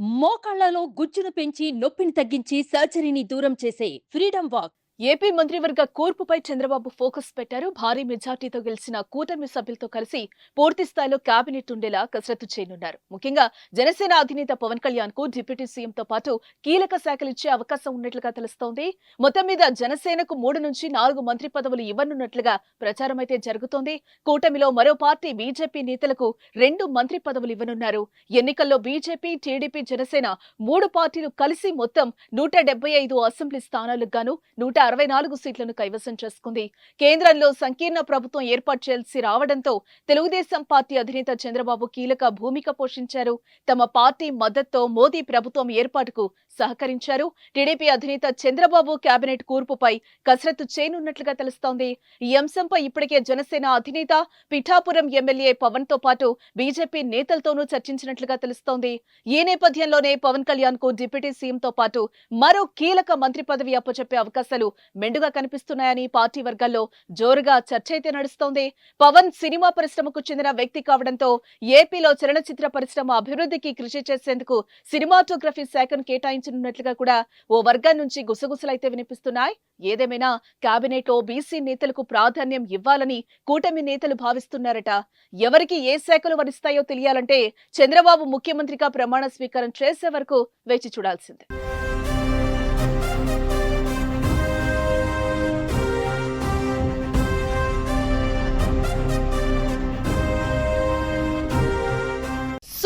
మోకాళ్ళలో గుజ్జును పెంచి నొప్పిని తగ్గించి సర్జరీని దూరం చేసే ఫ్రీడమ్ వాక్. ఏపీ మంత్రివర్గ కూర్పుపై చంద్రబాబు ఫోకస్ పెట్టారు. భారీ మెజార్టీతో గెలిచిన కూటమి సభ్యులతో కలిసి పూర్తి స్థాయిలో కేబినెట్ ఉండేలా కసరత్తు చేయనున్నారు. ముఖ్యంగా జనసేన అధినేత పవన్ కళ్యాణ్కు డిప్యూటీ సీఎంతో పాటు కీలక శాఖలు ఇచ్చే అవకాశం ఉన్నట్లుగా తెలుస్తోంది. మొత్తం మీద జనసేనకు మూడు నుంచి నాలుగు మంత్రి పదవులు ఇవ్వనున్నట్లుగా ప్రచారం అయితే జరుగుతోంది. కూటమిలో మరో పార్టీ బీజేపీ నేతలకు రెండు మంత్రి పదవులు ఇవ్వనున్నారు. ఎన్నికల్లో బీజేపీ టీడీపీ జనసేన మూడు పార్టీలు కలిసి మొత్తం నూట ఐదు అసెంబ్లీ స్థానాలకు గాను నూట అరవై నాలుగు సీట్లను కైవసం చేసుకుంది. కేంద్రంలో సంకీర్ణ ప్రభుత్వం ఏర్పాటు చేయాల్సి రావడంతో తెలుగుదేశం పార్టీ అధినేత చంద్రబాబు కీలక భూమిక పోషించారు. తమ పార్టీ మద్దతుతో మోదీ ప్రభుత్వం ఏర్పాటుకు సహకరించారు. టీడీపీ అధినేత చంద్రబాబు కేబినెట్ కూర్పుపై కసరత్తు చేయనున్నట్లుగా తెలుస్తోంది. ఈ అంశంపై ఇప్పటికే జనసేన అధినేత పిఠాపురం ఎమ్మెల్యే పవన్తో పాటు బీజేపీ నేతలతోనూ చర్చించినట్లుగా తెలుస్తోంది. ఈ నేపథ్యంలోనే పవన్ కళ్యాణ్కు డిప్యూటీ సీఎం తో పాటు మరో కీలక మంత్రి పదవి అప్పచెప్పే అవకాశాలు మెండుగా కనిపిస్తున్నాయని పార్టీ వర్గాల్లో జోరుగా చర్చ అయితే నడుస్తోంది. పవన్ సినిమా పరిశ్రమకు చెందిన వ్యక్తి కావడంతో ఏపీలో చలనచిత్ర పరిశ్రమ అభివృద్ధికి కృషి చేసేందుకు సినిమాటోగ్రఫీ శాఖను కేటాయించనున్నట్లుగా కూడా ఓ వర్గం నుంచి గుసగుసలైతే వినిపిస్తున్నాయి. ఏదేమైనా కేబినెట్లో బీసీ నేతలకు ప్రాధాన్యం ఇవ్వాలని కూటమి నేతలు భావిస్తున్నారట. ఎవరికి ఏ శాఖలు వరిస్తాయో తెలియాలంటే చంద్రబాబు ముఖ్యమంత్రిగా ప్రమాణ స్వీకారం చేసే వరకు వేచి చూడాల్సిందే.